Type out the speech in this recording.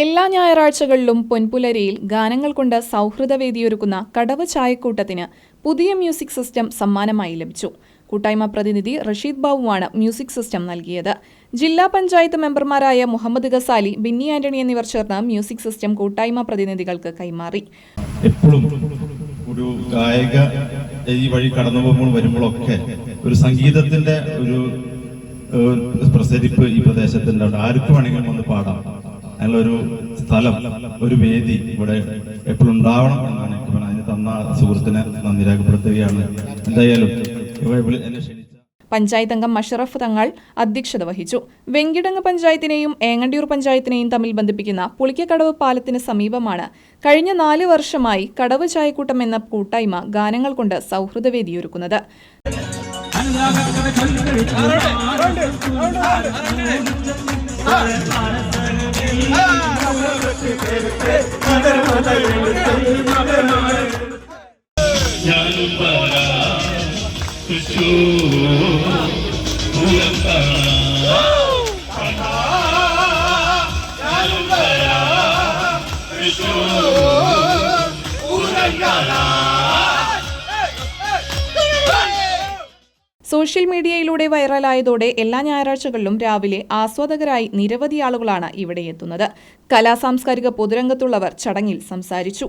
എല്ലാ ഞായറാഴ്ചകളിലും പൊൻപുലരിയിൽ ഗാനങ്ങൾ കൊണ്ട് സൗഹൃദവേദിയൊരുക്കുന്ന കടവ് ചായക്കൂട്ടത്തിന് പുതിയ മ്യൂസിക് സിസ്റ്റം സമ്മാനമായി ലഭിച്ചു. കൂട്ടായ്മ പ്രതിനിധി റഷീദ് ബാബുവാണ് മ്യൂസിക് സിസ്റ്റം നൽകിയത്. ജില്ലാ പഞ്ചായത്ത് മെമ്പർമാരായ മുഹമ്മദ് ഗസാലി ബിന്നി ആന്റണി എന്നിവർ ചേർന്ന് മ്യൂസിക് സിസ്റ്റം കൂട്ടായ്മ പ്രതിനിധികൾക്ക് കൈമാറി. എപ്പോഴും ഒരു ഗായക ഈ വഴി കടന്നു വരുമ്പോഴൊക്കെ ഒരു സംഗീതത്തിന്റെ ഒരു പ്രസരിപ്പ് ഈ പ്രദേശത്തിന്റെ ഉണ്ട് ആർക്ക് വേണമെങ്കിലും വന്ന് പാടാം. അതിനുള്ള ഒരു സ്ഥലം ഒരു വേദി ഇവിടെ എപ്പോഴും ഉണ്ടാവണം എന്നാണ് എനിക്ക് അതിന് തന്ന സുഹൃത്തിനെ നന്ദി രേഖപ്പെടുത്തുകയാണ് എന്തായാലും പഞ്ചായത്ത് അംഗം മഷറഫ് തങ്ങൾ അധ്യക്ഷത വഹിച്ചു വെങ്കിടങ്ങ് പഞ്ചായത്തിനെയും ഏങ്ങണ്ടിയൂർ പഞ്ചായത്തിനെയും തമ്മിൽ ബന്ധിപ്പിക്കുന്ന പുളിക്കക്കടവ് പാലത്തിന് സമീപമാണ് കഴിഞ്ഞ നാല് വർഷമായി കടവ് ചായക്കൂട്ടം എന്ന കൂട്ടായ്മ ഗാനങ്ങൾ കൊണ്ട് സൗഹൃദവേദിയൊരുക്കുന്നത് ഞാനും പാരാ തൃശൂർ പൂരം സോഷ്യൽ മീഡിയയിലൂടെ വൈറലായതോടെ എല്ലാ ഞായറാഴ്ചകളിലും രാവിലെ ആസ്വാദകരായി നിരവധി ആളുകളാണ് ഇവിടെ എത്തുന്നത്. കലാ സാംസ്കാരിക പൊതുരംഗത്തുള്ളവർ ചടങ്ങിൽ സംസാരിച്ചു.